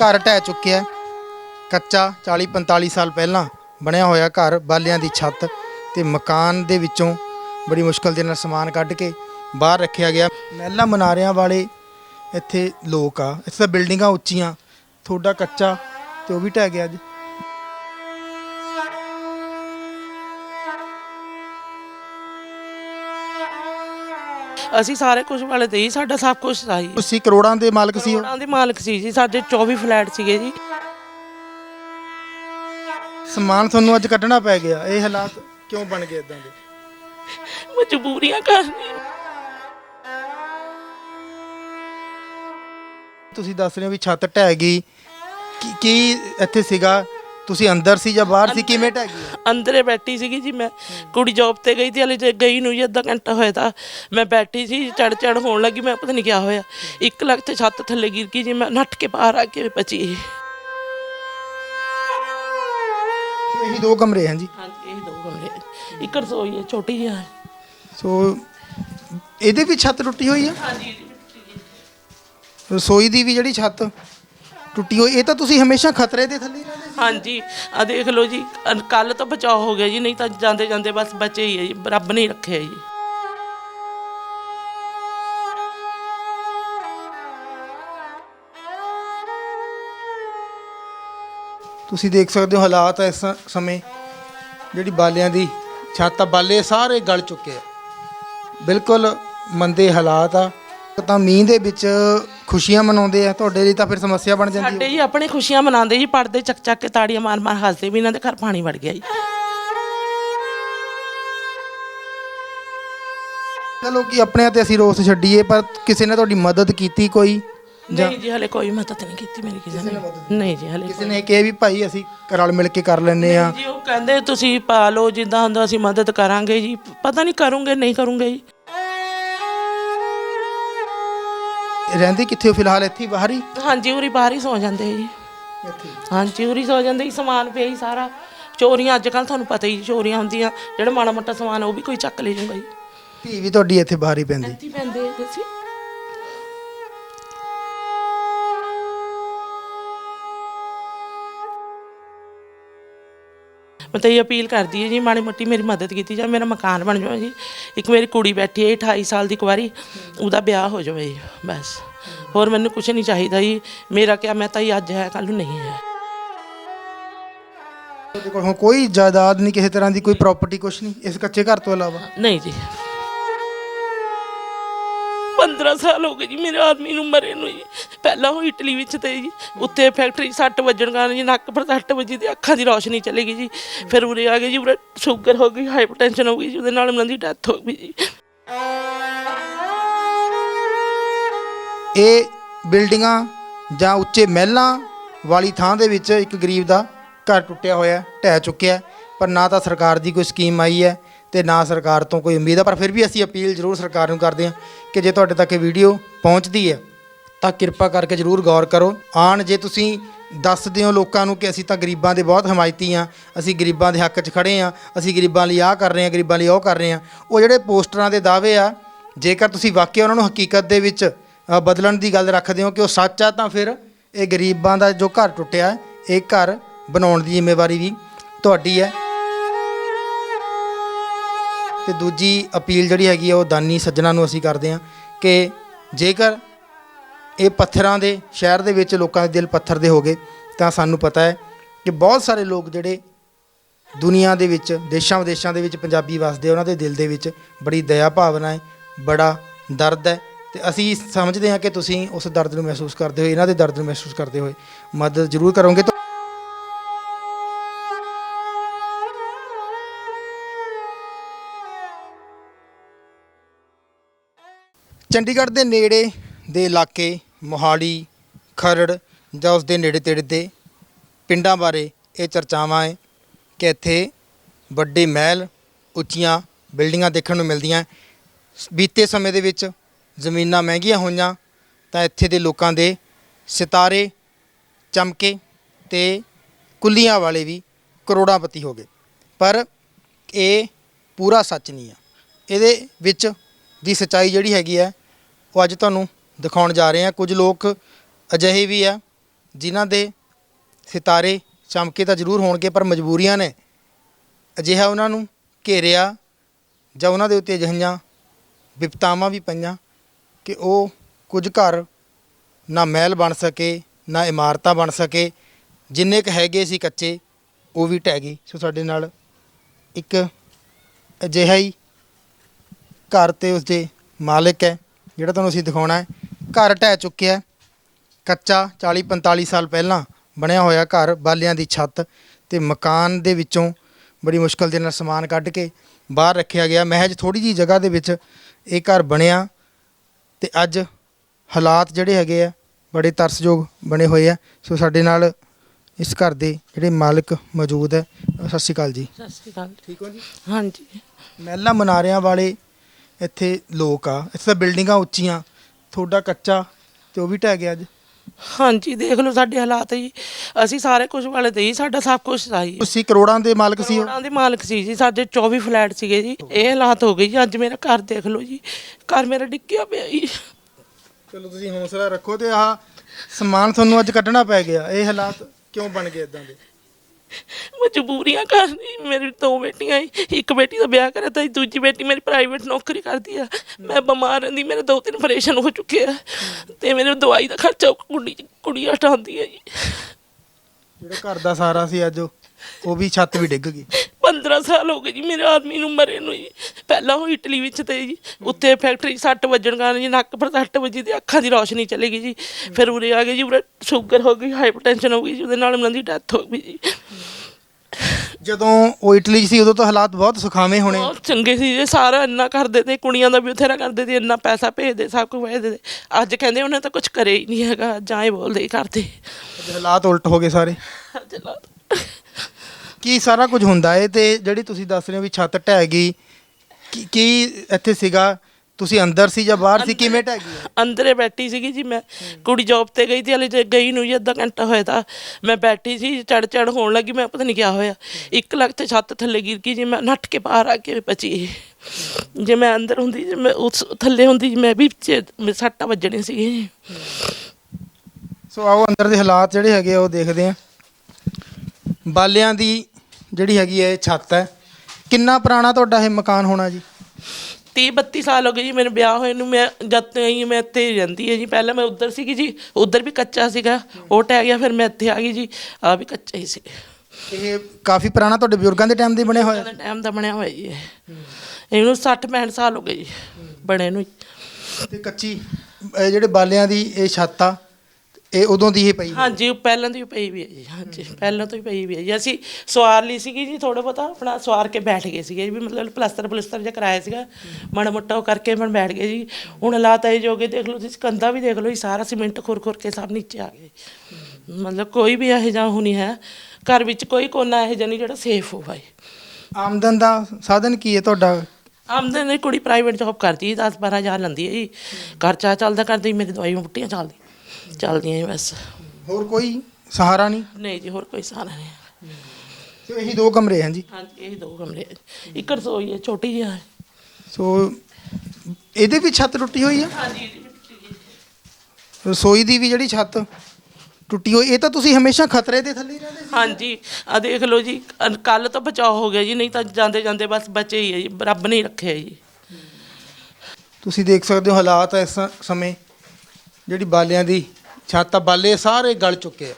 ਘਰ ਢਹਿ ਚੁੱਕਿਆ ਕੱਚਾ 40 45 ਸਾਲ ਪਹਿਲਾਂ ਬਣਿਆ ਹੋਇਆ ਘਰ ਬਾਲਿਆਂ ਦੀ ਛੱਤ ਤੇ ਮਕਾਨ ਦੇ ਵਿੱਚੋਂ ਬੜੀ ਮੁਸ਼ਕਲ ਦੇ ਨਾਲ ਸਮਾਨ ਕੱਢ ਕੇ ਬਾਹਰ ਰੱਖਿਆ ਗਿਆ। ਮਹਿਲਾ ਮਨਾਰਿਆਂ ਵਾਲੇ ਇੱਥੇ ਲੋਕ ਆ। ਇੱਥੇ ਤਾਂ ਬਿਲਡਿੰਗਾਂ ਉੱਚੀਆਂ ਤੁਹਾਡਾ ਕੱਚਾ ਤੇ ਉਹ ਵੀ ਢਹਿ ਗਿਆ ਅੱਜ ਅਸੀਂ ਸਾਰੇ ਕੁਝ ਵਾਲੇ ਤੇ ਹੀ ਸਾਡਾ ਸਭ ਕੁਝ ਸੀ। ਤੁਸੀਂ ਕਰੋੜਾਂ ਦੇ ਮਾਲਕ ਸੀ। ਉਹਨਾਂ ਦੇ ਮਾਲਕ ਸੀ ਜੀ ਸਾਡੇ 24 ਫਲੈਟ ਸੀਗੇ ਜੀ। ਸਮਾਨ ਤੁਹਾਨੂੰ ਅੱਜ ਕੱਢਣਾ ਪੈ ਗਿਆ। ਇਹ ਹਾਲਾਤ ਕਿਉਂ ਬਣ ਗਏ ਇਦਾਂ ਦੇ? ਮਜਬੂਰੀਆਂ ਕਰਨੀਆਂ ਤੁਸੀਂ ਦੱਸ ਰਹੇ ਹੋ ਵੀ ਛੱਤ ਢਹਿ ਗਈ। ਕੀ ਕੀ ਇੱਥੇ ਸੀਗਾ? ਤੁਸੀਂ ਅੰਦਰ ਸੀ ਜਾਂ ਬਾਹਰ ਸੀ? ਕਿਵੇਂ ਢਹਿ ਗਈ ਅੰਦਰੇ ਬੈਠੀ ਸੀਗੀ ਜੀ ਮੈਂ। ਕੁੜੀ ਜੌਬ ਤੇ ਗਈ ਤੇ ਹਲੇ ਜੇ ਗਈ ਨੂੰ ਜੀ ਅੱਧਾ ਘੰਟਾ ਹੋਇਆ ਤਾਂ। ਮੈਂ ਬੈਠੀ ਸੀ ਚੜ ਚੜ ਹੋਣ ਲੱਗੀ ਮੈਂ ਪਤਾ ਨਹੀਂ ਕਿਆ ਹੋਇਆ। ਇੱਕ ਲੱਖ ਤੇ ਛੱਤ ਥੱਲੇ ਗਿਰ ਗਈ ਜੀ ਮੈਂ ਨੱਠ ਕੇ ਬਾਹਰ ਆ ਕੇ ਬਚੀ। ਇਹੀ ਦੋ ਕਮਰੇ ਹਨ ਜੀ। ਹਾਂਜੀ ਇਹ ਦੋ ਕਮਰੇ ਇੱਕ ਰਸੋਈ ਹੈ ਛੋਟੀ ਜਿਹੀ ਹੈ। ਸੋ ਇਹਦੇ ਵੀ ਛੱਤ ਟੁੱਟੀ ਹੋਈ ਆ ਹਾਂਜੀ ਰਸੋਈ ਦੀ ਵੀ ਜਿਹੜੀ ਛੱਤ? ਟੁੱਟੀ ਹੋਈ ਇਹ ਤਾਂ ਤੁਸੀਂ ਹਮੇਸ਼ਾ ਖਤਰੇ ਦੇ ਥੱਲੇ ਹੀ ਰਹਿੰਦੇ ਸੀ। ਹਾਂਜੀ ਆ ਦੇਖ ਲਓ ਜੀ ਕੱਲ ਤਾਂ ਬਚਾਅ ਹੋ ਗਿਆ ਜੀ ਨਹੀਂ ਤਾਂ ਜਾਂਦੇ ਜਾਂਦੇ ਬਸ ਬਚੇ ਹੀ ਹੈ ਜੀ ਰੱਬ ਨੇ ਹੀ ਰੱਖਿਆ ਜੀ। ਤੁਸੀਂ ਦੇਖ ਸਕਦੇ ਹੋ ਹਾਲਾਤ ਇਸ ਸਮੇਂ ਜਿਹੜੀ ਬਾਲਿਆਂ ਦੀ ਛੱਤ ਆ ਬਾਲੇ ਸਾਰੇ ਗਲ ਚੁੱਕੇ ਆ। ਬਿਲਕੁਲ ਮੰਦੇ ਹਾਲਾਤ ਆ। ਤਾਂ ਮੀਂਹ ਦੇ ਵਿੱਚ ਖੁਸ਼ੀਆਂ ਮਨਾਉਂਦੇ ਆ ਤੁਹਾਡੇ ਲਈ ਤਾਂ ਫਿਰ ਸਮੱਸਿਆ ਬਣ ਜਾਂਦੀ ਸਾਡੇ ਹੈ ਆਪਣੇ ਖੁਸ਼ੀਆਂ ਮਨਾਉਂਦੇ ਜੀ ਪੜਦੇ ਚੱਕ ਚੱਕ ਕੇ ਤਾੜੀਆਂ ਮਾਰ ਮਾਰ ਹੱਸਦੇ ਵੀ ਇਹਨਾਂ ਦੇ ਘਰ ਪਾਣੀ ਵੜ ਗਿਆ ਜੀ। ਚਲੋ ਕਿ ਆਪਣੇ ਤੇ ਅਸੀਂ ਰੋਸ ਛੱਡੀਏ ਪਰ ਕਿਸੇ ਨੇ ਤੁਹਾਡੀ ਮਦਦ ਕੀਤੀ ਕੋਈ? ਨਹੀਂ ਜੀ ਹਲੇ ਕੋਈ ਮਦਦ ਨਹੀਂ ਕੀਤੀ ਮੇਰੀ ਕਿਸੇ ਨੇ ਨਹੀਂ ਜੀ ਹਲੇ ਕਿਸੇ ਨੇ ਕਿਹਾ ਵੀ ਭਾਈ ਅਸੀਂ ਰਲ ਮਿਲ ਕੇ ਕਰ ਲੈਨੇ ਆ ਜੀ ਉਹ ਕਹਿੰਦੇ ਤੁਸੀਂ ਪਾ ਲਓ ਜਿੱਦਾਂ ਹੁੰਦਾ ਅਸੀਂ ਮਦਦ ਕਰਾਂਗੇ ਜੀ। ਪਤਾ ਨਹੀਂ ਕਰੂੰਗੇ ਨਹੀਂ ਕਰੂੰਗੇ ਜੀ। ਰਹਿੰਦੇ ਕਿੱਥੇ ਹੋ ਫਿਲਹਾਲ ਇੱਥੇ ਹੀ ਬਾਹਰ ਹੀ? ਹਾਂਜੀ ਉਰੀ ਬਾਹਰ ਹੀ ਸੌ ਜਾਂਦੇ ਜੀ। ਹਾਂਜੀ ਉਰੀ ਸੌ ਜਾਂਦੇ ਜੀ ਸਮਾਨ ਪਿਆ ਹੀ ਸਾਰਾ। ਚੋਰੀਆਂ ਅੱਜ ਕੱਲ ਤੁਹਾਨੂੰ ਪਤਾ ਹੀ ਚੋਰੀਆਂ ਹੁੰਦੀਆਂ। ਜਿਹੜਾ ਮਾੜਾ ਮੋਟਾ ਸਮਾਨ ਉਹ ਵੀ ਕੋਈ ਚੱਕ ਲੈ ਜਾਊਗਾ ਜੀ। ਧੀ ਵੀ ਤੁਹਾਡੀ ਇੱਥੇ ਬਾਹਰ ਹੀ ਪੈਂਦੀ। ਇੱਥੇ ਮੈਂ ਤਾਂ ਇਹ ਅਪੀਲ ਕਰਦੀ ਹਾਂ ਜੀ ਮਾੜੀ ਮੋਟੀ ਮੇਰੀ ਮਦਦ ਕੀਤੀ ਜਾਵੇ ਮੇਰਾ ਮਕਾਨ ਬਣ ਜਾਵੇ ਜੀ। ਇੱਕ ਮੇਰੀ ਕੁੜੀ ਬੈਠੀ ਹੈ 28 ਸਾਲ ਦੀ ਕੁਵਾਰੀ ਉਹਦਾ ਵਿਆਹ ਹੋ ਜਾਵੇ ਜੀ ਬਸ। ਹੋਰ ਮੈਨੂੰ ਕੁਝ ਨਹੀਂ ਚਾਹੀਦਾ ਜੀ। ਮੇਰਾ ਕਿਆ ਮੈਂ ਤਾਂ ਹੀ ਅੱਜ ਹੈ ਕੱਲ ਨੂੰ ਨਹੀਂ ਹੈ। ਤੁਹਾਡੇ ਕੋਲ ਹੁਣ ਕੋਈ ਜਾਇਦਾਦ ਨਹੀਂ ਕਿਸੇ ਤਰ੍ਹਾਂ ਦੀ ਕੋਈ ਪ੍ਰਾਪਰਟੀ ਕੁਛ ਨਹੀਂ ਇਸ ਕੱਚੇ ਘਰ ਤੋਂ ਇਲਾਵਾ। ਨਹੀਂ ਜੀ। 15 ਸਾਲ ਹੋ ਗਏ ਜੀ ਮੇਰੇ ਆਦਮੀ ਨੂੰ ਮਰੇ ਨੂੰ ਜੀ। ਪਹਿਲਾਂ ਉਹ ਇਟਲੀ ਵਿੱਚ ਤੇ ਜੀ, ਉੱਥੇ ਫੈਕਟਰੀ ਸੱਟ ਵੱਜਣ ਕਾਰਨ ਜੀ, ਨੱਕ ਪਰ ਸੱਟ ਵੱਜੀ ਤੇ ਅੱਖਾਂ ਦੀ ਰੋਸ਼ਨੀ ਚਲੀ ਗਈ ਜੀ। ਫਿਰ ਉਰੇ ਆ ਗਏ ਜੀ, ਉਰੇ ਸ਼ੂਗਰ ਹੋ ਗਈ ਹਾਈਪਰਟੈਂਸ਼ਨ ਹੋ ਗਈ ਜੀ, ਉਹਦੇ ਨਾਲ ਉਹਨਾਂ ਦੀ ਡੈਥ ਹੋ ਗਈ ਜੀ। ਇਹ ਬਿਲਡਿੰਗਾਂ ਜਾਂ ਉੱਚੇ ਮਹਿਲਾਂ ਵਾਲੀ ਥਾਂ ਦੇ ਵਿੱਚ ਇੱਕ ਗਰੀਬ ਦਾ ਘਰ ਟੁੱਟਿਆ ਹੋਇਆ ਢਹਿ ਚੁੱਕਿਆ ਪਰ ਨਾ ਤਾਂ ਸਰਕਾਰ ਦੀ ਕੋਈ ਸਕੀਮ ਆਈ ਹੈ ਤੇ ਨਾ ਸਰਕਾਰ ਤੋਂ ਕੋਈ ਉਮੀਦ ਹੈ। ਪਰ ਫਿਰ ਵੀ ਅਸੀਂ ਅਪੀਲ ਜ਼ਰੂਰ ਸਰਕਾਰ ਨੂੰ ਕਰਦੇ ਹਾਂ ਕਿ ਜੇ ਤੁਹਾਡੇ ਤੱਕ ਇਹ ਵੀਡੀਓ ਪਹੁੰਚਦੀ ਹੈ ਤਾਂ ਕਿਰਪਾ ਕਰਕੇ ਜ਼ਰੂਰ ਗੌਰ ਕਰੋ। ਆਣ ਜੇ ਤੁਸੀਂ ਦੱਸਦੇ ਹੋ ਲੋਕਾਂ ਨੂੰ ਕਿ ਅਸੀਂ ਤਾਂ ਗਰੀਬਾਂ ਦੇ ਬਹੁਤ ਹਮਾਇਤੀ ਆ, ਅਸੀਂ ਗਰੀਬਾਂ ਦੇ ਹੱਕ 'ਚ ਖੜੇ ਆ, ਅਸੀਂ ਗਰੀਬਾਂ ਲਈ ਆਹ ਕਰ ਰਹੇ ਆ, ਗਰੀਬਾਂ ਲਈ ਉਹ ਕਰ ਰਹੇ ਆ, ਉਹ ਜਿਹੜੇ ਪੋਸਟਰਾਂ ਦੇ ਦਾਅਵੇ ਆ, ਜੇਕਰ ਤੁਸੀਂ ਵਾਕਿਆ ਉਹਨਾਂ ਨੂੰ ਹਕੀਕਤ ਦੇ ਵਿੱਚ ਬਦਲਣ ਦੀ ਗੱਲ ਰੱਖਦੇ ਹੋ ਕਿ ਉਹ ਸੱਚ ਆ, ਤਾਂ ਫਿਰ ਇਹ ਗਰੀਬਾਂ ਦਾ ਜੋ ਘਰ ਟੁੱਟਿਆ, ਇਹ ਘਰ ਬਣਾਉਣ ਦੀ ਜ਼ਿੰਮੇਵਾਰੀ ਵੀ ਤੁਹਾਡੀ ਹੈ। ਤੇ ਦੂਜੀ ਅਪੀਲ ਜਿਹੜੀ ਹੈਗੀ ਆ, ਉਹ ਦਾਨੀ ਸੱਜਣਾ ਨੂੰ ਅਸੀਂ ਕਰਦੇ ਹਾਂ ਕਿ ਜੇਕਰ ਇਹ ਪੱਥਰਾਂ ਦੇ ਸ਼ਹਿਰ ਦੇ ਵਿੱਚ ਲੋਕਾਂ ਦੇ ਦਿਲ ਪੱਥਰ ਦੇ ਹੋ ਗਏ। ਤਾਂ ਸਾਨੂੰ ਪਤਾ ਹੈ ਕਿ ਬਹੁਤ ਸਾਰੇ ਲੋਕ ਜਿਹੜੇ ਦੁਨੀਆ ਦੇ ਵਿੱਚ, ਦੇਸ਼ਾਂ ਵਿਦੇਸ਼ਾਂ ਦੇ ਵਿੱਚ ਪੰਜਾਬੀ ਵਸਦੇ ਉਹਨਾਂ ਦੇ ਦਿਲ ਦੇ ਵਿੱਚ ਬੜੀ ਦਇਆ ਭਾਵਨਾ ਹੈ, ਬੜਾ ਦਰਦ ਹੈ। ਤੇ ਅਸੀਂ ਸਮਝਦੇ ਹਾਂ ਕਿ ਤੁਸੀਂ ਉਸ ਦਰਦ ਨੂੰ ਮਹਿਸੂਸ ਕਰਦੇ ਹੋਏ, ਇਹਨਾਂ ਦੇ ਦਰਦ ਨੂੰ ਮਹਿਸੂਸ ਕਰਦੇ ਹੋਏ ਮਦਦ ਜ਼ਰੂਰ ਕਰੋਗੇ। ਚੰਡੀਗੜ੍ਹ ਦੇ ਨੇੜੇ ਦੇ ਇਲਾਕੇ ਮੋਹਾਲੀ, ਖਰੜ ਜਾਂ ਉਸ ਦੇ ਨੇੜੇ ਤੇੜੇ ਦੇ ਪਿੰਡਾਂ ਬਾਰੇ ਇਹ ਚਰਚਾਵਾਂ ਹੈ ਕਿ ਇੱਥੇ ਵੱਡੇ ਮਹਿਲ, ਉੱਚੀਆਂ ਬਿਲਡਿੰਗਾਂ ਦੇਖਣ ਨੂੰ ਮਿਲਦੀਆਂ। ਬੀਤੇ ਸਮੇਂ ਦੇ ਵਿੱਚ ਜ਼ਮੀਨਾਂ ਮਹਿੰਗੀਆਂ ਹੋਈਆਂ ਤਾਂ ਇੱਥੇ ਦੇ ਲੋਕਾਂ ਦੇ ਸਿਤਾਰੇ ਚਮਕੇ ਤੇ ਕੁੱਲੀਆਂ ਵਾਲੇ ਵੀ ਕਰੋੜਾਪਤੀ ਹੋ ਗਏ। ਪਰ ਇਹ ਪੂਰਾ ਸੱਚ ਨਹੀਂ ਆ। ਇਹਦੇ ਵਿੱਚ ਦੀ ਸੱਚਾਈ ਜਿਹੜੀ ਹੈਗੀ ਹੈ, ਉਹ ਅੱਜ ਤੁਹਾਨੂੰ ਦਿਖਾਉਣ ਜਾ ਰਹੇ ਹਾਂ। ਕੁਝ ਲੋਕ ਅਜਿਹੇ ਵੀ ਆ, ਜਿਨ੍ਹਾਂ ਦੇ ਸਿਤਾਰੇ ਚਮਕੇ ਤਾਂ ਜ਼ਰੂਰ ਹੋਣਗੇ, ਪਰ ਮਜਬੂਰੀਆਂ ਨੇ ਅਜਿਹਾ ਉਹਨਾਂ ਨੂੰ ਘੇਰਿਆ ਜਾਂ ਉਹਨਾਂ ਦੇ ਉੱਤੇ ਅਜਿਹੀਆਂ ਵਿਪਤਾਵਾਂ ਵੀ ਪਈਆਂ ਕਿ ਉਹ ਕੁਝ ਘਰ ਨਾ ਮਹਿਲ ਬਣ ਸਕੇ, ਨਾ ਇਮਾਰਤਾਂ ਬਣ ਸਕੇ, ਜਿੰਨੇ ਕੁ ਹੈਗੇ ਸੀ ਕੱਚੇ, ਉਹ ਵੀ ਢਹਿ ਗਏ। ਸੋ ਸਾਡੇ ਨਾਲ ਇੱਕ ਅਜਿਹਾ ਹੀ ਘਰ ਤੇ ਉਸਦੇ ਮਾਲਕ ਹੈ, ਜਿਹੜਾ ਤੁਹਾਨੂੰ ਅਸੀਂ ਦਿਖਾਉਣਾ ਹੈ। ਘਰ ਢਹਿ ਚੁੱਕਿਆ ਹੈ। ਕੱਚਾ 40 45 ਸਾਲ ਪਹਿਲਾਂ ਬਣਿਆ ਹੋਇਆ ਘਰ ਬਾਲਿਆਂ ਦੀ ਛੱਤ ਤੇ ਮਕਾਨ ਦੇ ਵਿੱਚੋਂ ਬੜੀ ਮੁਸ਼ਕਲ ਦੇ ਨਾਲ ਸਮਾਨ ਕੱਢ ਕੇ ਬਾਹਰ ਰੱਖਿਆ ਗਿਆ। ਮਹਿਜ ਥੋੜੀ ਜੀ ਜਗ੍ਹਾ ਦੇ ਵਿੱਚ ਇਹ ਘਰ ਬਣਿਆ ਤੇ ਅੱਜ ਹਾਲਾਤ ਜਿਹੜੇ ਹੈਗੇ ਆ ਬੜੇ ਤਰਸਯੋਗ ਬਣੇ ਹੋਏ ਆ। ਸੋ ਸਾਡੇ ਨਾਲ ਇਸ ਘਰ ਦੇ ਜਿਹੜੇ ਮਾਲਕ ਮੌਜੂਦ ਹੈ। ਸਤਿ ਸ਼੍ਰੀ ਅਕਾਲ ਜੀ। ਸਤਿ ਸ਼੍ਰੀ ਅਕਾਲ। ਠੀਕ ਹੋ ਜੀ? ਹਾਂਜੀ। ਮਹਿਲਾ ਮਨਾਰਿਆਂ ਵਾਲੇ ਇੱਥੇ ਲੋਕ ਆ। ਇੱਥੇ ਤਾਂ ਬਿਲਡਿੰਗਾਂ ਉੱਚੀਆਂ ਤੁਹਾਡਾ ਕੱਚਾ ਤੇ ਉਹ ਵੀ ਢਹਿ ਗਿਆ ਅੱਜ? ਹਾਂਜੀ ਦੇਖ ਲਓ ਸਾਡੇ ਹਾਲਾਤ ਜੀ। ਅਸੀਂ ਸਾਰੇ ਕੁਝ ਵਾਲੇ ਤੇ ਜੀ ਸਾਡਾ ਸਭ ਕੁਝ ਸੀ ਜੀ। ਤੁਸੀਂ ਕਰੋੜਾਂ ਦੇ ਮਾਲਕ ਸੀ। ਕਰੋੜਾਂ ਦੇ ਮਾਲਕ ਸੀ ਜੀ ਸਾਡੇ 24 ਫਲੈਟ ਸੀਗੇ ਜੀ। ਇਹ ਹਾਲਾਤ ਹੋ ਗਏ ਜੀ ਅੱਜ ਮੇਰਾ ਘਰ ਦੇਖ ਲਓ ਜੀ। ਘਰ ਮੇਰਾ ਡਿੱਗਿਆ ਪਿਆ ਜੀ। ਚਲੋ ਤੁਸੀਂ ਹੌਸਲਾ ਰੱਖੋ ਤੇ ਆਹ ਸਮਾਨ ਤੁਹਾਨੂੰ ਅੱਜ ਕੱਢਣਾ ਪੈ ਗਿਆ। ਇਹ ਹਾਲਾਤ ਕਿਉਂ ਬਣ ਗਏ ਇਦਾਂ ਦੇ? ਮਜਬੂਰੀਆਂ ਕਰਨੀ ਮੇਰੀ ਦੋ ਬੇਟੀਆਂ ਸੀ ਇੱਕ ਬੇਟੀ ਦਾ ਵਿਆਹ ਕਰਿਆ ਤਾਂ ਦੂਜੀ ਬੇਟੀ ਮੇਰੀ ਪ੍ਰਾਈਵੇਟ ਨੌਕਰੀ ਕਰਦੀ ਆ। ਮੈਂ ਬਿਮਾਰ ਰਹਿੰਦੀ ਮੇਰੇ ਦੋ ਤਿੰਨ ਆਪਰੇਸ਼ਨ ਹੋ ਚੁੱਕੇ ਆ। ਤੇ ਮੇਰੇ ਦਵਾਈ ਦਾ ਖਰਚਾ ਕੁੜੀ ਕੁੜੀ ਹਟਾਉਂਦੀ ਹੈ ਜੀ। ਜਿਹੜਾ ਘਰ ਦਾ ਸਾਰਾ ਸੀ ਅੱਜ ਉਹ ਉਹ ਵੀ ਛੱਤ ਵੀ ਡਿੱਗ ਗਈ। 15 ਸਾਲ ਹੋ ਗਏ ਜੀ ਮੇਰੇ ਆਦਮੀ ਨੂੰ ਮਰੇ ਨੂੰ ਜੀ। ਪਹਿਲਾਂ ਉਹ ਇਟਲੀ ਵਿੱਚ ਤੇ ਜੀ ਉੱਥੇ ਫੈਕਟਰੀ ਸੱਟ ਵੱਜਣ ਕਾਰਨ ਜੀ ਨੱਕ ਪਰ ਸੱਟ ਵੱਜੀ ਤੇ ਅੱਖਾਂ ਦੀ ਰੋਸ਼ਨੀ ਚਲੀ ਗਈ ਜੀ। ਫਿਰ ਉਰੇ ਆ ਗਏ ਜੀ ਉਰੇ ਸ਼ੂਗਰ ਹੋ ਗਈ ਹਾਈਪਰਟੈਂਸ਼ਨ ਹੋ ਗਈ ਜੀ ਉਹਦੇ ਨਾਲ ਉਹਨਾਂ ਦੀ ਡੈਥ ਹੋ ਗਈ ਜੀ। ਜਦੋਂ ਉਹ ਇਟਲੀ 'ਚ ਸੀ ਉਦੋਂ ਤਾਂ ਹਾਲਾਤ ਬਹੁਤ ਸੁਖਾਵੇਂ ਹੋਣੇ। ਬਹੁਤ ਚੰਗੇ ਸੀ ਜੀ ਸਾਰਾ ਇੰਨਾ ਕਰਦੇ ਤੇ ਕੁੜੀਆਂ ਦਾ ਵੀ ਬਥੇਰਾ ਕਰਦੇ ਤੇ ਇੰਨਾ ਪੈਸਾ ਭੇਜਦੇ ਸਭ ਕੁਝ ਭੇਜਦੇ ਤੇ। ਅੱਜ ਕਹਿੰਦੇ ਉਹਨੇ ਤਾਂ ਕੁਝ ਕਰੇ ਹੀ ਨਹੀਂ ਹੈਗਾ ਜਾਂ ਇਹ ਬੋਲਦੇ ਹੀ ਕਰਦੇ। ਅੱਜ ਹਾਲਾਤ ਉਲਟ ਹੋ ਗਏ ਸਾਰੇ। ਅੱਜ ਕੀ ਸਾਰਾ ਕੁਝ ਹੁੰਦਾ ਏ ਤੇ ਜਿਹੜੀ ਤੁਸੀਂ ਦੱਸ ਰਹੇ ਹੋ ਵੀ ਛੱਤ ਢਹਿ ਗਈ ਕੀ ਕੀ ਇੱਥੇ ਸੀਗਾ? ਤੁਸੀਂ ਅੰਦਰ ਸੀ ਜਾਂ ਬਾਹਰ ਸੀ? ਕਿਵੇਂ ਢਹਿ ਗਈ ਅੰਦਰੇ ਬੈਠੀ ਸੀਗੀ ਜੀ ਮੈਂ। ਕੁੜੀ ਜੌਬ ਤੇ ਗਈ ਤੇ ਹਲੇ ਜੇ ਗਈ ਨੂੰ ਜੀ ਅੱਧਾ ਘੰਟਾ ਹੋਇਆ ਤਾਂ। ਮੈਂ ਬੈਠੀ ਸੀ ਚੜ ਚੜ ਹੋਣ ਲੱਗੀ ਮੈਂ ਪਤਾ ਨਹੀਂ ਕੀ ਹੋਇਆ। ਇੱਕ ਲੱਖ ਤੇ ਛੱਤ ਥੱਲੇ ਗਿਰ ਗਈ ਜੀ ਮੈਂ ਨੱਠ ਕੇ ਬਾਹਰ ਆ ਕੇ ਬਚੀ। ਜੇ ਮੈਂ ਅੰਦਰ ਹੁੰਦੀ ਜੇ ਮੈਂ ਉਸ ਥੱਲੇ ਹੁੰਦੀ ਮੈਂ ਵੀ ਚ- ਮੇਰੇ ਸੱਟਾਂ ਵੱਜਣੇ ਸੀਗੇ ਜੀ। ਸੋ ਆਓ ਅੰਦਰ ਦੇ ਹਾਲਾਤ ਜਿਹੜੇ ਹੈਗੇ ਆ ਉਹ ਦੇਖਦੇ ਆ। ਬਾਲਿਆਂ ਦੀ ਜਿਹੜੀ ਹੈਗੀ ਹੈ ਇਹ ਛੱਤ ਹੈ। ਕਿੰਨਾ ਪੁਰਾਣਾ ਤੁਹਾਡਾ ਇਹ ਮਕਾਨ ਹੋਣਾ ਜੀ? 30 32 ਸਾਲ ਹੋ ਗਏ ਜੀ ਮੇਰੇ ਵਿਆਹ ਹੋਏ ਨੂੰ ਮੈਂ ਜਦ ਤੋਂ ਆਈ ਹਾਂ, ਮੈਂ ਇੱਥੇ ਹੀ ਰਹਿੰਦੀ ਹੈ ਜੀ ਪਹਿਲਾਂ ਮੈਂ ਉੱਧਰ ਸੀਗੀ ਜੀ ਉੱਧਰ ਵੀ ਕੱਚਾ ਸੀਗਾ ਉਹ ਟਹਿ ਗਿਆ ਫਿਰ ਮੈਂ ਇੱਥੇ ਆ ਗਈ ਜੀ ਆ ਵੀ ਕੱਚਾ ਹੀ ਸੀ ਇਹ ਕਾਫੀ ਪੁਰਾਣਾ ਤੁਹਾਡੇ ਬਜ਼ੁਰਗਾਂ ਦੇ ਟਾਈਮ ਦੇ ਬਣਿਆ ਹੋਇਆ ਉਹਦਾ ਟਾਈਮ ਦਾ ਬਣਿਆ ਹੋਇਆ ਜੀ ਇਹ। ਇਹਨੂੰ 60 65 ਸਾਲ ਹੋ ਗਏ ਜੀ ਬਣੇ ਨੂੰ। ਤੇ ਕੱਚੀ ਇਹ ਜਿਹੜੇ ਬਾਲਿਆਂ ਦੀ ਇਹ ਛੱਤ ਆ ਇਹ ਉਦੋਂ ਦੀ ਹੀ ਪਈ ਹਾਂਜੀ ਉਹ ਪਹਿਲਾਂ ਤੋਂ ਹੀ ਪਈ ਵੀ ਹੈ ਜੀ ਹਾਂਜੀ ਪਹਿਲਾਂ ਤੋਂ ਹੀ ਪਈ ਵੀ ਹੈ ਜੀ। ਅਸੀਂ ਸਵਾਰ ਲਈ ਸੀਗੀ ਜੀ ਥੋੜਾ ਬਹੁਤਾ ਆਪਣਾ ਸਵਾਰ ਕੇ ਬੈਠ ਗਏ ਸੀਗੇ ਵੀ ਮਤਲਬ ਪਲਸਤਰ ਪਲਸਤਰ ਜਿਹਾ ਕਰਾਇਆ ਸੀਗਾ। ਮਾੜਾ ਮੋਟਾ ਉਹ ਕਰਕੇ ਮੈਂ ਬੈਠ ਗਏ ਜੀ। ਹੁਣ ਹਾਲਾਤ ਇਹ ਜੋਗੇ ਦੇਖ ਲਓ ਤੁਸੀਂ ਕੰਧਾ ਵੀ ਦੇਖ ਲਓ ਜੀ ਸਾਰਾ ਸੀਮੈਂਟ ਖੁਰ ਖੁਰ ਕੇ ਸਭ ਨੀਚੇ ਆ ਗਏ ਮਤਲਬ ਕੋਈ ਵੀ ਇਹੋ ਜਿਹਾ ਹੁਣੀ ਹੈ। ਘਰ ਵਿੱਚ ਕੋਈ ਕੋਨਾ ਇਹੋ ਨਹੀਂ ਜਿਹੜਾ ਸੇਫ ਹੋਵੇ। ਆਮਦਨ ਦਾ ਸਾਧਨ ਕੀ ਹੈ ਤੁਹਾਡਾ? ਆਮਦਨ ਦੀ ਕੁੜੀ ਪ੍ਰਾਈਵੇਟ ਜੌਬ ਕਰਦੀ 10 12 ਹਜ਼ਾਰ ਲੈਂਦੀ ਹੈ ਜੀ। ਖਰਚਾ ਚੱਲਦਾ ਕਰਦੀ ਮੇਰੀ ਦਵਾਈਆਂ ਬੁੱਟੀਆਂ ਚੱਲਦੀ ਚੱਲਦੀਆਂ ਜੀ ਬਸ। ਹੋਰ ਕੋਈ ਸਹਾਰਾ ਨਹੀਂ? ਨਹੀਂ ਜੀ ਹੋਰ ਕੋਈ ਸਹਾਰਾ ਨਹੀਂ। ਤੇ ਇਹੀ ਦੋ ਕਮਰੇ ਹਨ ਜੀ। ਹਾਂਜੀ ਇਹ ਦੋ ਕਮਰੇ ਆ ਜੀ। ਇੱਕ ਰਸੋਈ ਹੈ ਛੋਟੀ ਜਿਹੀ ਹੈ। ਸੋ ਇਹਦੇ ਵੀ ਛੱਤ ਟੁੱਟੀ ਹੋਈ ਹੈ? ਹਾਂਜੀ ਰਸੋਈ ਦੀ ਵੀ ਜਿਹੜੀ ਛੱਤ ਟੁੱਟੀ ਹੋਈ ਇਹ ਤਾਂ ਤੁਸੀਂ ਹਮੇਸ਼ਾ ਖਤਰੇ ਦੇ ਥੱਲੇ ਹੀ ਰਹਿੰਦੇ ਸੀ। ਹਾਂਜੀ ਆ ਦੇਖ ਲਓ ਜੀ ਕੱਲ ਤਾਂ ਬਚਾਅ ਹੋ ਗਿਆ ਜੀ ਨਹੀਂ ਤਾਂ ਜਾਂਦੇ ਜਾਂਦੇ ਬਸ ਬਚੇ ਹੀ ਹੈ ਜੀ ਰੱਬ ਨੇ ਹੀ ਰੱਖਿਆ ਜੀ। ਤੁਸੀਂ ਦੇਖ ਸਕਦੇ ਹੋ ਹਾਲਾਤ ਇਸ ਸਮੇਂ। ਜਿਹੜੀ ਬਾਲਿਆਂ ਦੀ ਛੱਤ ਆ, ਬਾਲੇ ਸਾਰੇ ਗਲ ਚੁੱਕੇ ਆ।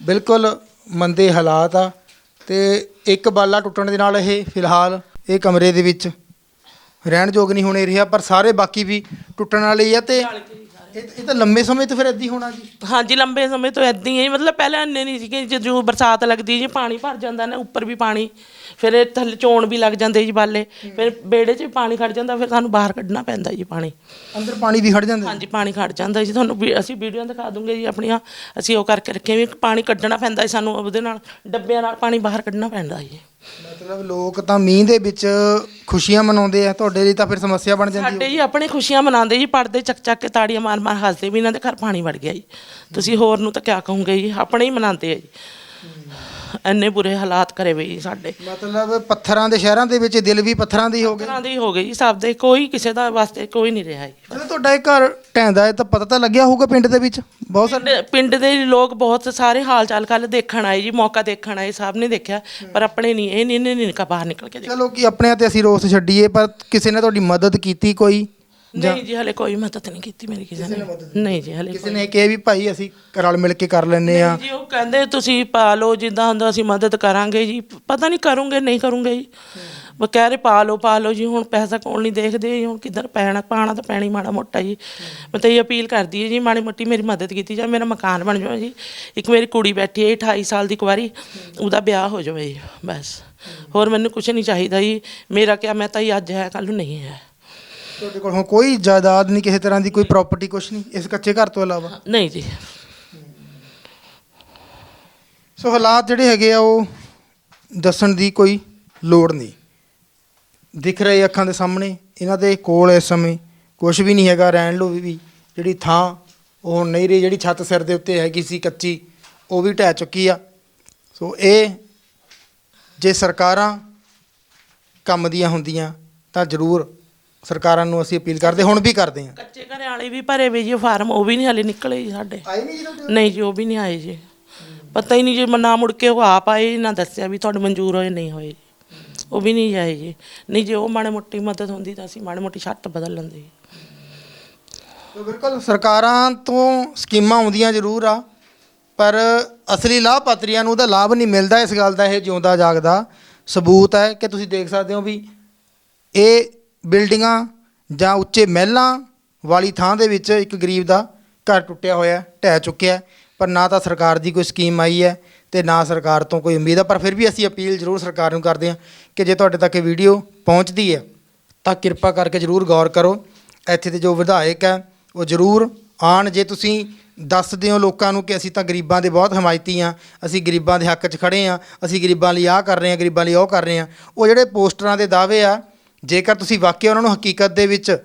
ਬਿਲਕੁਲ ਮੰਦੇ ਹਾਲਾਤ ਆ ਤੇ ਇੱਕ ਬਾਲਾ ਟੁੱਟਣ ਦੇ ਨਾਲ ਇਹ ਫਿਲਹਾਲ ਇਹ ਕਮਰੇ ਦੇ ਵਿੱਚ ਰਹਿਣ ਯੋਗ ਨਹੀਂ ਹੋਣੇ ਰਿਹਾ, ਪਰ ਸਾਰੇ ਬਾਕੀ ਵੀ ਟੁੱਟਣ ਵਾਲੇ ਹੀ ਆ ਤੇ ਇਹ ਇਹ ਤਾਂ ਲੰਮੇ ਸਮੇਂ ਤੋਂ ਫਿਰ ਏਦਾਂ ਹੀ ਹੋਣਾ ਜੀ। ਹਾਂਜੀ ਲੰਬੇ ਸਮੇਂ ਤੋਂ ਏਦਾਂ ਹੀ ਹੈ ਜੀ। ਮਤਲਬ ਪਹਿਲਾਂ ਇੰਨੇ ਨਹੀਂ ਸੀਗੇ ਜਦੋਂ ਬਰਸਾਤ ਲੱਗਦੀ ਜੀ ਪਾਣੀ ਭਰ ਜਾਂਦਾ ਨਾ ਉੱਪਰ ਵੀ ਪਾਣੀ ਫਿਰ ਇਹ ਥੱਲੇ ਚੋਣ ਵੀ ਲੱਗ ਜਾਂਦੇ ਜੀ ਬਾਲੇ। ਫਿਰ ਬੇੜੇ 'ਚ ਵੀ ਪਾਣੀ ਖੜ ਜਾਂਦਾ ਫਿਰ ਸਾਨੂੰ ਬਾਹਰ ਕੱਢਣਾ ਪੈਂਦਾ ਜੀ ਪਾਣੀ। ਅੰਦਰ ਪਾਣੀ ਵੀ ਖੜ ਜਾਂਦਾ ਹਾਂਜੀ ਪਾਣੀ ਖੜ ਜਾਂਦਾ ਜੀ। ਤੁਹਾਨੂੰ ਵੀ- ਅਸੀਂ ਵੀਡੀਓ ਦਿਖਾ ਦੂੰਗੇ ਜੀ ਆਪਣੀਆਂ। ਅਸੀਂ ਉਹ ਕਰਕੇ ਰੱਖੇ ਵੀ ਪਾਣੀ ਕੱਢਣਾ ਪੈਂਦਾ ਜੀ ਸਾਨੂੰ ਉਹਦੇ ਨਾਲ ਡੱਬਿਆਂ ਨਾਲ ਪਾਣੀ ਬਾਹਰ ਕੱਢਣਾ ਪੈਂਦਾ ਜੀ। ਮਤਲਬ ਲੋਕ ਤਾਂ ਮੀਂਹ ਦੇ ਵਿੱਚ ਖੁਸ਼ੀਆਂ ਮਨਾਉਂਦੇ ਆ ਤੁਹਾਡੇ ਲਈ ਤਾਂ ਫਿਰ ਸਮੱਸਿਆ ਬਣ ਜਾਂਦੀ ਸਾਡੇ ਜੀ ਆਪਣੇ ਖੁਸ਼ੀਆਂ ਮਨਾਉਂਦੇ ਜੀ ਪੜਦੇ ਚੱਕ ਚੱਕ ਕੇ ਤਾੜੀਆਂ ਮਾਰ ਮਾਰ ਹੱਸਦੇ ਵੀ ਇਹਨਾਂ ਦੇ ਘਰ ਪਾਣੀ ਵੜ ਗਿਆ ਜੀ। ਤੁਸੀਂ ਹੋਰ ਨੂੰ ਤਾਂ ਕਿਆ ਕਹੋਗੇ ਜੀ ਆਪਣੇ ਹੀ ਮਨਾਉਂਦੇ ਆ ਜੀ। ਇੰਨੇ ਬੁਰੇ ਹਾਲਾਤ ਕਰੇ ਵੇ ਜੀ ਸਾਡੇ। ਮਤਲਬ ਪੱਥਰਾਂ ਦੇ ਸ਼ਹਿਰਾਂ ਦੇ ਵਿੱਚ ਦਿਲ ਵੀ ਪੱਥਰਾਂ ਦੇ ਹੀ ਹੋ ਗਏ। ਤਰ੍ਹਾਂ ਦੇ ਹੀ ਹੋ ਗਏ ਜੀ ਸਭ ਦੇ ਕੋਈ ਕਿਸੇ ਦਾ ਵਾਸਤੇ ਕੋਈ ਨਹੀਂ ਰਿਹਾ ਜੀ। ਜਦੋਂ ਤੁਹਾਡਾ ਇਹ ਘਰ ਢਹਿੰਦਾ ਹੈ ਤਾਂ ਪਤਾ ਤਾਂ ਲੱਗਿਆ ਹੋਊਗਾ ਪਿੰਡ ਦੇ ਵਿੱਚ? ਬਹੁਤ ਸਾਰੇ ਪਿੰਡ- ਪਿੰਡ ਦੇ ਲੋਕ ਬਹੁਤ ਸਾਰੇ ਹਾਲ ਚਾਲ ਕੱਲ ਦੇਖਣ ਆਏ ਜੀ ਮੌਕਾ ਦੇਖਣ ਆਏ ਸਭ ਨੇ ਦੇਖਿਆ ਪਰ ਆਪਣੇ ਨਹੀਂ ਇਹ ਨਹੀਂ ਨਹੀਂ ਨਿਕਾ ਬਾਹਰ ਨਿਕਲ ਕੇ ਦੇਖਿਆ। ਚਲੋ ਕਿ ਆਪਣਿਆਂ ਤੇ ਅਸੀਂ ਰੋਸ ਛੱਡੀਏ ਪਰ ਕਿਸੇ ਨੇ ਤੁਹਾਡੀ ਮਦਦ ਕੀਤੀ ਕੋਈ? ਨਹੀਂ ਜੀ ਹਲੇ ਕੋਈ ਮਦਦ ਨਹੀਂ ਕੀਤੀ ਮੇਰੀ ਕਿਸੇ ਨੇ ਨਹੀਂ ਜੀ ਹਲੇ ਕਿਸੇ ਨੇ ਕਿਹਾ ਵੀ ਭਾਈ ਅਸੀਂ ਰਲ ਮਿਲ ਕੇ ਕਰ ਲੈਨੇ ਆ ਜੀ ਉਹ ਕਹਿੰਦੇ ਤੁਸੀਂ ਪਾ ਲਓ ਜਿੱਦਾਂ ਹੁੰਦਾ ਅਸੀਂ ਮਦਦ ਕਰਾਂਗੇ ਜੀ। ਪਤਾ ਨਹੀਂ ਕਰੂੰਗੇ ਨਹੀਂ ਕਰੂੰਗੇ ਜੀ। ਉਹ ਕਹਿ ਰਹੇ ਪਾ ਲਓ ਪਾ ਲਓ ਜੀ ਹੁਣ ਪੈਸਾ ਕੌਣ ਨਹੀਂ ਦੇਖਦੇ ਜੀ, ਹੁਣ ਕਿੱਧਰ ਪੈਣਾ ਪਾਣਾ ਤਾਂ ਪੈਣੀ ਮਾੜਾ ਮੋਟਾ ਜੀ। ਮੈਂ ਤਾਂ ਇਹ ਅਪੀਲ ਕਰਦੀ ਹਾਂ ਜੀ ਮਾੜੀ ਮੋਟੀ ਮੇਰੀ ਮਦਦ ਕੀਤੀ ਜਾਵੇ ਮੇਰਾ ਮਕਾਨ ਬਣ ਜਾਵੇ ਜੀ। ਇੱਕ ਮੇਰੀ ਕੁੜੀ ਬੈਠੀ ਹੈ 28 ਸਾਲ ਦੀ ਕੁਵਾਰੀ ਉਹਦਾ ਵਿਆਹ ਹੋ ਜਾਵੇ ਜੀ ਬਸ। ਹੋਰ ਮੈਨੂੰ ਕੁਝ ਨਹੀਂ ਚਾਹੀਦਾ ਜੀ। ਮੇਰਾ ਕਿਆ ਮੈਂ ਤਾਂ ਜੀ ਅੱਜ ਹੈ ਕੱਲ ਨੂੰ ਨਹੀਂ ਹੈ। ਤੁਹਾਡੇ ਕੋਲ ਹੁਣ ਕੋਈ ਜਾਇਦਾਦ ਨਹੀਂ ਕਿਸੇ ਤਰ੍ਹਾਂ ਦੀ ਕੋਈ ਪ੍ਰਾਪਰਟੀ ਕੁਝ ਨਹੀਂ ਇਸ ਕੱਚੇ ਘਰ ਤੋਂ ਇਲਾਵਾ? ਨਹੀਂ ਜੀ। ਸੋ ਹਾਲਾਤ ਜਿਹੜੇ ਹੈਗੇ ਆ ਉਹ ਦੱਸਣ ਦੀ ਕੋਈ ਲੋੜ ਨਹੀਂ। ਦਿਖ ਰਹੇ ਅੱਖਾਂ ਦੇ ਸਾਹਮਣੇ ਇਹਨਾਂ ਦੇ ਕੋਲ ਇਸ ਸਮੇਂ ਕੁਝ ਵੀ ਨਹੀਂ ਹੈਗਾ ਰਹਿਣ ਲੋ ਵੀ ਜਿਹੜੀ ਥਾਂ ਉਹ ਨਹੀਂ ਰਹੀ ਜਿਹੜੀ ਛੱਤ ਸਿਰ ਦੇ ਉੱਤੇ ਹੈਗੀ ਸੀ ਕੱਚੀ ਉਹ ਵੀ ਢਹਿ ਚੁੱਕੀ ਆ। ਸੋ ਇਹ ਜੇ ਸਰਕਾਰਾਂ ਕੰਮ ਦੀਆਂ ਹੁੰਦੀਆਂ ਤਾਂ ਜ਼ਰੂਰ ਸਰਕਾਰਾਂ ਨੂੰ ਅਸੀਂ ਅਪੀਲ ਕਰਦੇ ਹੁਣ ਵੀ ਕਰਦੇ ਹਾਂ। ਕੱਚੇ ਘਰੇ ਵਾਲੇ ਵੀ ਭਰੇ ਵੇ ਜੀ ਫਾਰਮ ਉਹ ਵੀ ਨਹੀਂ ਹਲੇ ਨਿਕਲੇ ਜੀ ਸਾਡੇ। ਆਏ ਨਹੀਂ ਜੀ ਨਹੀਂ ਜੀ ਉਹ ਵੀ ਨਹੀਂ ਆਏ ਜੀ। ਪਤਾ ਹੀ ਨਹੀਂ ਜੀ ਮੈਂ ਨਾ ਮੁੜ ਕੇ ਉਹ ਆਪ ਆਏ ਨਾ ਦੱਸਿਆ ਵੀ ਤੁਹਾਡੇ ਮਨਜ਼ੂਰ ਹੋਏ ਨਹੀਂ ਹੋਏ ਉਹ ਵੀ ਨਹੀਂ ਆਏ ਜੀ। ਨਹੀਂ ਜੇ ਉਹ ਮਾੜੇ ਮੋਟੀ ਮਦਦ ਹੁੰਦੀ ਤਾਂ ਅਸੀਂ ਮਾੜੇ ਮੋਟੀ ਛੱਤ ਬਦਲ ਲੈਂਦੇ ਜੀ। ਤੋ ਬਿਲਕੁਲ ਸਰਕਾਰਾਂ ਤੋਂ ਸਕੀਮਾਂ ਆਉਂਦੀਆਂ ਜ਼ਰੂਰ ਆ ਪਰ ਅਸਲੀ ਲਾਭਪਾਤਰੀਆਂ ਨੂੰ ਉਹਦਾ ਲਾਭ ਨਹੀਂ ਮਿਲਦਾ ਇਸ ਗੱਲ ਦਾ ਇਹ ਜਿਉਂਦਾ ਜਾਗਦਾ ਸਬੂਤ ਹੈ ਕਿ ਤੁਸੀਂ ਦੇਖ ਸਕਦੇ ਹੋ ਵੀ ਇਹ ਬਿਲਡਿੰਗਾਂ ਜਾਂ ਉੱਚੇ ਮਹਿਲਾਂ ਵਾਲੀ ਥਾਂ ਦੇ ਵਿੱਚ ਇੱਕ ਗਰੀਬ ਦਾ ਘਰ ਟੁੱਟਿਆ ਹੋਇਆ ਢਹਿ ਚੁੱਕਿਆ ਪਰ ਨਾ ਤਾਂ ਸਰਕਾਰ ਦੀ ਕੋਈ ਸਕੀਮ ਆਈ ਹੈ ਤੇ ਨਾ ਸਰਕਾਰ ਤੋਂ ਕੋਈ ਉਮੀਦ ਹੈ। ਪਰ ਫਿਰ ਵੀ ਅਸੀਂ ਅਪੀਲ ਜ਼ਰੂਰ ਸਰਕਾਰ ਨੂੰ ਕਰਦੇ ਹਾਂ ਕਿ ਜੇ ਤੁਹਾਡੇ ਤੱਕ ਇਹ ਵੀਡੀਓ ਪਹੁੰਚਦੀ ਹੈ, ਤਾਂ ਕਿਰਪਾ ਕਰਕੇ ਜ਼ਰੂਰ ਗੌਰ ਕਰੋ। ਇੱਥੇ ਦੇ ਜੋ ਵਿਧਾਇਕ ਹੈ, ਉਹ ਜ਼ਰੂਰ ਆਣ ਜੇ ਤੁਸੀਂ ਦੱਸਦੇ ਹੋ ਲੋਕਾਂ ਨੂੰ ਕਿ ਅਸੀਂ ਤਾਂ ਗਰੀਬਾਂ ਦੇ ਬਹੁਤ ਹਮਾਇਤੀ ਆ ਅਸੀਂ ਗਰੀਬਾਂ ਦੇ ਹੱਕ 'ਚ ਖੜੇ ਆ ਅਸੀਂ ਗਰੀਬਾਂ ਲਈ ਆਹ ਕਰ ਰਹੇ ਆ ਗਰੀਬਾਂ ਲਈ ਉਹ ਕਰ ਰਹੇ ਆ ਉਹ ਜਿਹੜੇ ਪੋਸਟਰਾਂ ਦੇ ਦਾਅਵੇ ਆ ਜੇਕਰ ਤੁਸੀਂ ਵਾਕਿਆ ਉਹਨਾਂ ਨੂੰ ਹਕੀਕਤ ਦੇ ਵਿੱਚ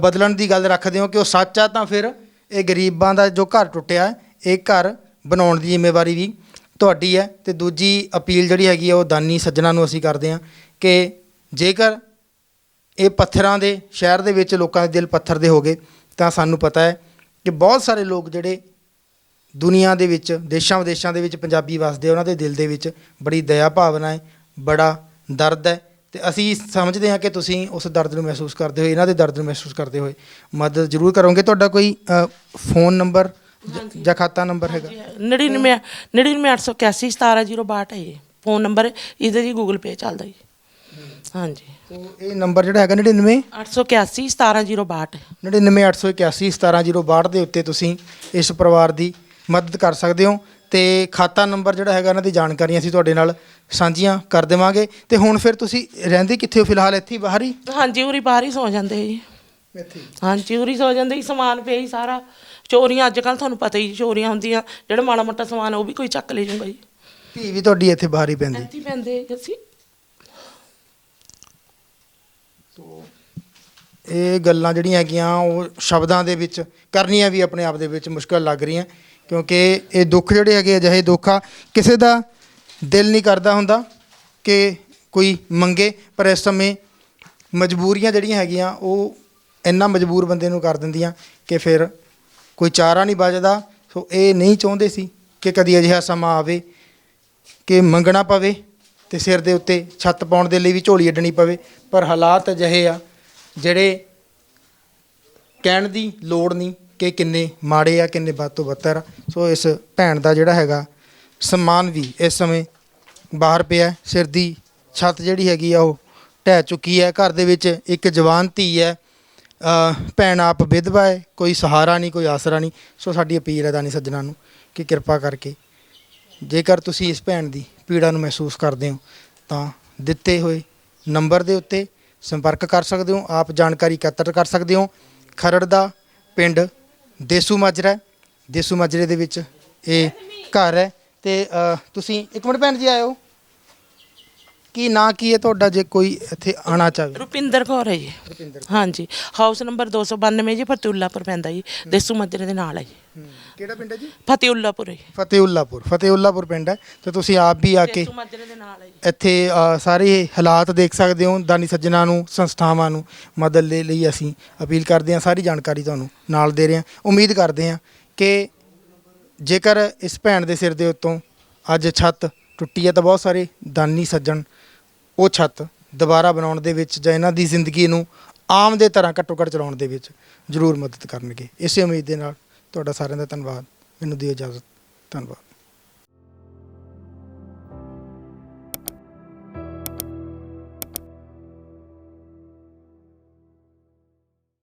ਬਦਲਣ ਦੀ ਗੱਲ ਰੱਖਦੇ ਹੋ ਕਿ ਉਹ ਸੱਚ ਆ, ਤਾਂ ਫਿਰ ਇਹ ਗਰੀਬਾਂ ਦਾ ਜੋ ਘਰ ਟੁੱਟਿਆ, ਇਹ ਘਰ ਬਣਾਉਣ ਦੀ ਜ਼ਿੰਮੇਵਾਰੀ ਵੀ ਤੁਹਾਡੀ ਹੈ। ਤੇ ਦੂਜੀ ਅਪੀਲ ਜਿਹੜੀ ਹੈਗੀ ਆ, ਉਹ ਦਾਨੀ ਸੱਜਣਾ ਨੂੰ ਅਸੀਂ ਕਰਦੇ ਹਾਂ ਕਿ ਜੇਕਰ ਇਹ ਪੱਥਰਾਂ ਦੇ, ਸ਼ਹਿਰ ਦੇ ਵਿੱਚ ਲੋਕਾਂ ਦੇ ਦਿਲ ਪੱਥਰ ਦੇ ਹੋ ਗਏ, ਤਾਂ ਸਾਨੂੰ ਪਤਾ ਹੈ ਕਿ ਬਹੁਤ ਸਾਰੇ ਲੋਕ ਜਿਹੜੇ ਦੁਨੀਆ ਦੇ ਵਿੱਚ ਦੇਸ਼ਾਂ ਵਿਦੇਸ਼ਾਂ ਦੇ ਵਿੱਚ ਪੰਜਾਬੀ ਵਸਦੇ ਉਹਨਾਂ ਦੇ ਦਿਲ ਦੇ ਵਿੱਚ ਬੜੀ ਦਇਆ ਭਾਵਨਾ ਹੈ, ਬੜਾ ਦਰਦ ਹੈ। ਤੇ ਅਸੀਂ ਸਮਝਦੇ ਹਾਂ ਕਿ ਤੁਸੀਂ ਉਸ ਦਰਦ ਨੂੰ ਮਹਿਸੂਸ ਕਰਦੇ ਹੋਏ ਇਹਨਾਂ ਦੇ ਦਰਦ ਨੂੰ ਮਹਿਸੂਸ ਕਰਦੇ ਹੋਏ ਮਦਦ ਜ਼ਰੂਰ ਕਰੋਗੇ। ਤੁਹਾਡਾ ਕੋਈ ਫੋਨ ਨੰਬਰ ਜ- ਖਾਤਾ ਨੰਬਰ ਹੈਗਾ? 99 99881 17062 ਹੈ ਜੀ ਫੋਨ ਨੰਬਰ ਇਹਦੇ ਜੀ ਗੂਗਲ ਪੇ ਚੱਲਦਾ ਜੀ। ਹਾਂਜੀ। ਤੋ ਇਹ ਨੰਬਰ ਜਿਹੜਾ ਹੈਗਾ 99 881 17062 99881 17062 ਦੇ ਉੱਤੇ ਤੁਸੀਂ ਇਸ ਪਰਿਵਾਰ ਦੀ ਮਦਦ ਕਰ ਸਕਦੇ ਹੋ। ਤੇ ਖਾਤਾ ਨੰਬਰ ਜਿਹੜਾ ਹੈਗਾ ਇਹਨਾਂ ਦੀ ਜਾਣਕਾਰੀ ਅਸੀਂ ਤੁਹਾਡੇ ਨਾਲ ਸਾਂਝੀਆਂ ਕਰ ਦੇਵਾਂਗੇ। ਤੇ ਹੁਣ ਫਿਰ ਤੁਸੀਂ ਰਹਿੰਦੇ ਕਿੱਥੇ ਹੋ? ਫਿਲਹਾਲ ਇੱਥੇ ਹੀ ਬਾਹਰ ਹੀ? ਹਾਂਜੀ ਉਰੀ ਬਾਹਰ ਹੀ ਸੌ ਜਾਂਦੇ ਜੀ। ਇੱਥੇ ਹਾਂਜੀ ਉਰੀ ਸੌ ਜਾਂਦੇ ਜੀ ਸਮਾਨ ਪਿਆ ਹੀ ਸਾਰਾ। ਚੋਰੀਆਂ ਅੱਜ ਕੱਲ ਤੁਹਾਨੂੰ ਪਤਾ ਹੀ ਚੋਰੀਆਂ ਹੁੰਦੀਆਂ। ਜਿਹੜਾ ਮਾੜਾ ਮੋਟਾ ਸਮਾਨ ਉਹ ਵੀ ਕੋਈ ਚੱਕ ਲੈ ਜਾਊਗਾ ਜੀ। ਧੀ ਵੀ ਤੁਹਾਡੀ ਇੱਥੇ ਬਾਹਰ ਹੀ ਪੈਂਦੀ। ਇੱਥੇ ਹੀ ਪੈਂਦੇ ਜੀ ਅਸੀਂ। ਇਹ ਗੱਲਾਂ ਜਿਹੜੀਆਂ ਹੈਗੀਆਂ ਉਹ ਸ਼ਬਦਾਂ ਦੇ ਵਿੱਚ ਕਰਨੀਆਂ ਵੀ ਆਪਣੇ ਆਪ ਦੇ ਵਿੱਚ ਮੁਸ਼ਕਲ ਲੱਗ ਰਹੀਆਂ। ਕਿਉਂਕਿ ਇਹ ਦੁੱਖ ਜਿਹੜੇ ਹੈਗੇ ਅਜਿਹੇ ਦੁੱਖ ਆ, ਕਿਸੇ ਦਾ ਦਿਲ ਨਹੀਂ ਕਰਦਾ ਹੁੰਦਾ ਕਿ ਕੋਈ ਮੰਗੇ, ਪਰ ਇਸ ਸਮੇਂ ਮਜਬੂਰੀਆਂ ਜਿਹੜੀਆਂ ਹੈਗੀਆਂ, ਉਹ ਇੰਨਾ ਮਜਬੂਰ ਬੰਦੇ ਨੂੰ ਕਰ ਦਿੰਦੀਆਂ ਕਿ ਫਿਰ ਕੋਈ ਚਾਰਾ ਨਹੀਂ ਬਚਦਾ ਸੋ ਇਹ ਨਹੀਂ ਚਾਹੁੰਦੇ ਸੀ ਕਿ ਕਦੀ ਅਜਿਹਾ ਸਮਾਂ ਆਵੇ, ਕਿ ਮੰਗਣਾ ਪਵੇ ਤੇ ਸਿਰ ਦੇ ਉੱਤੇ ਛੱਤ ਪਾਉਣ ਦੇ ਲਈ ਵੀ ਝੋਲੀ ਅੱਡਣੀ ਪਵੇ। ਪਰ ਹਾਲਾਤ ਅਜਿਹੇ ਆ, ਜਿਹੜੇ ਕਹਿਣ ਦੀ ਲੋੜ ਨਹੀਂ ਕਿ ਕਿੰਨੇ ਮਾੜੇ ਆ, ਕਿੰਨੇ ਵੱਧ ਤੋਂ ਬੱਤਰ ਆ। ਸੋ ਇਸ ਭੈਣ ਦਾ ਜਿਹੜਾ ਹੈਗਾ ਸਨਮਾਨ ਵੀ ਇਸ ਸਮੇਂ ਬਾਹਰ ਪਿਆ ਸਿਰ ਦੀ ਛੱਤ ਜਿਹੜੀ ਹੈਗੀ ਆ, ਉਹ ਢਹਿ ਚੁੱਕੀ ਹੈ। ਘਰ ਦੇ ਵਿੱਚ ਇੱਕ ਜਵਾਨ ਧੀ ਹੈ। ਭੈਣ ਆਪ ਵਿਧਵਾ ਹੈ। ਕੋਈ ਸਹਾਰਾ ਨਹੀਂ, ਕੋਈ ਆਸਰਾ ਨਹੀਂ। ਸੋ ਸਾਡੀ ਅਪੀਲ ਹੈ ਦਾਨੀ ਸੱਜਣਾ ਨੂੰ ਕਿ ਕਿਰਪਾ ਕਰਕੇ ਜੇਕਰ ਤੁਸੀਂ ਇਸ ਭੈਣ ਦੀ ਪੀੜਾ ਨੂੰ ਮਹਿਸੂਸ ਕਰਦੇ ਹੋ, ਤਾਂ ਦਿੱਤੇ ਹੋਏ ਨੰਬਰ ਦੇ ਉੱਤੇ ਸੰਪਰਕ ਕਰ ਸਕਦੇ ਹੋ। ਆਪ ਜਾਣਕਾਰੀ ਇਕੱਤਰ ਕਰ ਸਕਦੇ ਹੋ। ਖਰੜ ਦਾ ਪਿੰਡ ਦੇਸੂ ਮਾਜਰਾ ਹੈ। ਦੇਸੂ ਮਾਜਰੇ ਦੇ ਵਿੱਚ ਇਹ ਘਰ ਹੈ ਤੇ ਅ, ਤੁਸੀਂ ਇੱਕ ਮਿੰਟ ਭੈਣ ਜੀ ਆਇਓ ਕੀ ਨਾਂ ਕੀ ਹੈ ਤੁਹਾਡਾ ਜੇ ਕੋਈ ਇੱਥੇ ਆਣਾ ਚਾਹਵੇ ਰੁਪਿੰਦਰ ਕੌਰ ਹੈ ਜੀ। ਹਾਂਜੀ। ਹਾਊਸ ਨੰਬਰ 292 ਜੀ ਫਤਿਉਲਾਪੁਰ ਪੈਂਦਾ ਜੀ। ਦੇਸੂ ਮੱਜਰੇ ਦੇ ਨਾਲ ਹੈ ਜੀ। ਕਿਹੜਾ ਪਿੰਡ ਹੈ ਜੀ? ਫਤਿਉਲਾਪੁਰ ਹੈ ਜੀ। ਫਤਿਹੁੱਲਾਪੁਰ। ਫਤਿਹੁੱਲਾਪੁਰ ਪਿੰਡ ਹੈ। ਤੇ ਤੁਸੀਂ ਆਪ ਵੀ ਆ ਕੇ ਦੇਸੂ ਮੱਜਰੇ ਦੇ ਨਾਲ ਹੈ ਜੀ। ਇੱਥੇ ਅ, ਸਾਰੇ ਹਾਲਾਤ ਦੇਖ ਸਕਦੇ ਹੋ ਦਾਨੀ ਸੱਜਣਾ ਨੂੰ ਸੰਸਥਾਵਾਂ ਨੂੰ ਮਦਦ ਦੇ ਲਈ ਅਸੀਂ। ਅਪੀਲ ਕਰਦੇ ਹਾਂ ਸਾਰੀ ਜਾਣਕਾਰੀ ਤੁਹਾਨੂੰ ਨਾਲ ਦੇ ਰਹੇ ਹਾਂ। ਉਮੀਦ ਕਰਦੇ ਹਾਂ ਕਿ ਜੇਕਰ ਇਸ ਭੈਣ ਦੇ ਸਿਰ ਦੇ ਉੱਤੋਂ ਅੱਜ ਛੱਤ ਟੁੱਟੀ ਹੈ ਤਾਂ ਬਹੁਤ ਸਾਰੇ ਦਾਨੀ ਸੱਜਣ ਉਹ ਛੱਤ ਦੁਬਾਰਾ ਬਣਾਉਣ ਦੇ ਵਿੱਚ ਜਾਂ ਇਹਨਾਂ ਦੀ ਜ਼ਿੰਦਗੀ ਨੂੰ ਆਮ ਦੇ ਤਰ੍ਹਾਂ ਘੱਟੋ ਘੱਟ ਚਲਾਉਣ ਦੇ ਵਿੱਚ ਜ਼ਰੂਰ ਮਦਦ ਕਰਨਗੇ। ਇਸੇ ਉਮੀਦ ਦੇ ਨਾਲ ਤੁਹਾਡਾ ਸਾਰਿਆਂ ਦਾ ਧੰਨਵਾਦ। ਮੈਨੂੰ ਦਿਓ ਇਜਾਜ਼ਤ। ਧੰਨਵਾਦ।